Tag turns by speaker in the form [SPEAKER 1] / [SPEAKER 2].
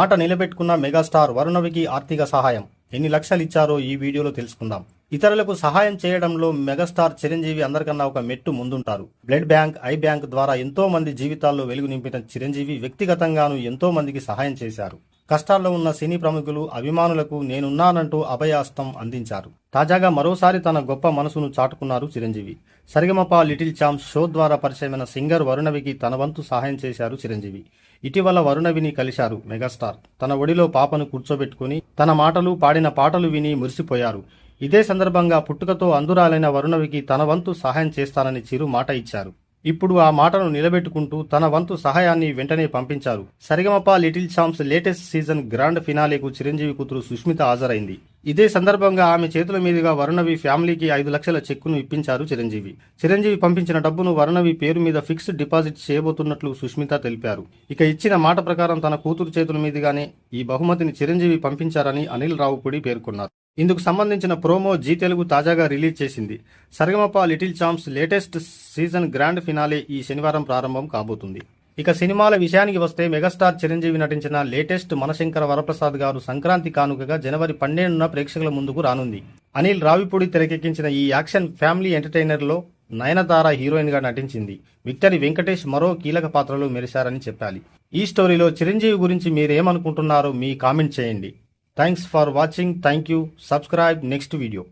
[SPEAKER 1] ఆట నిలబెట్టుకున్న మెగాస్టార్ వరుణవికి ఆర్థిక సహాయం. ఎన్ని లక్షలు ఇచ్చారో ఈ వీడియోలో తెలుసుకుందాం. ఇతరులకు సహాయం చేయడంలో మెగాస్టార్ చిరంజీవి అందరికన్నా ఒక మెట్టు ముందుంటారు. బ్లడ్ బ్యాంక్ ఐ బ్యాంక్ ద్వారా ఎంతో మంది జీవితాల్లో వెలుగు నింపిన చిరంజీవి వ్యక్తిగతంగాను ఎంతో మందికి సహాయం చేశారు. కష్టాల్లో ఉన్న సినీ ప్రముఖులు అభిమానులకు నేనున్నానంటూ అభయాస్తం అందించారు. తాజాగా మరోసారి తన గొప్ప మనసును చాటుకున్నారు Chiranjeevi. SaReGaMaPa little champs show ద్వారా పరిచయమైన సింగర్ వరుణవికి తన వంతు సహాయం చేశారు చిరంజీవి. ఇటీవల వరుణవిని కలిశారు మెగాస్టార్. తన ఒడిలో పాపను కూర్చోబెట్టుకుని తన మాటలు పాడిన పాటలు విని మురిసిపోయారు. ఇదే సందర్భంగా పుట్టుకతో అందురాలైన వరుణవికి తన వంతు సహాయం చేస్తానని చిరు మాట ఇచ్చారు. ఇప్పుడు ఆ మాటను నిలబెట్టుకుంటూ తన వంతు సహాయాన్ని వెంటనే పంపించారు. SaReGaMaPa little champs latest season grand ఫినాలేకు Chiranjeevi కూతురు సుష్మిత హాజరైంది. ఇదే సందర్భంగా ఆమె చేతుల మీదుగా వరుణవి ఫ్యామిలీకి ఐదు లక్షల చెక్కును ఇప్పించారు చిరంజీవి. చిరంజీవి పంపించిన డబ్బును వరుణవి పేరు మీద ఫిక్స్డ్ డిపాజిట్ చేయబోతున్నట్లు సుష్మిత తెలిపారు. ఇక ఇచ్చిన మాట ప్రకారం తన కూతురు చేతుల మీదుగానే ఈ బహుమతిని చిరంజీవి పంపించారని అనిల్ రావుపూడి పేర్కొన్నారు. ఇందుకు సంబంధించిన ప్రోమో జీ తెలుగు తాజాగా రిలీజ్ చేసింది. SaReGaMaPa little champs latest season grand finale ఈ శనివారం ప్రారంభం కాబోతుంది. ఇక సినిమాల విషయానికి వస్తే మెగాస్టార్ చిరంజీవి నటించిన లేటెస్ట్ మనశంకర వరప్రసాద్ గారు సంక్రాంతి కానుకగా జనవరి పన్నెండున ప్రేక్షకుల ముందుకు రానుంది. అనిల్ రావిపూడి తెరకెక్కించిన ఈ యాక్షన్ ఫ్యామిలీ ఎంటర్టైనర్లో నయనతార హీరోయిన్గా నటించింది. విక్టరీ వెంకటేష్ మరో కీలక పాత్రలో మెరిశారని చెప్పాలి. ఈ స్టోరీలో చిరంజీవి గురించి మీరేమనుకుంటున్నారో మీ కామెంట్ చేయండి. Thanks for watching. Thank you. Subscribe next video.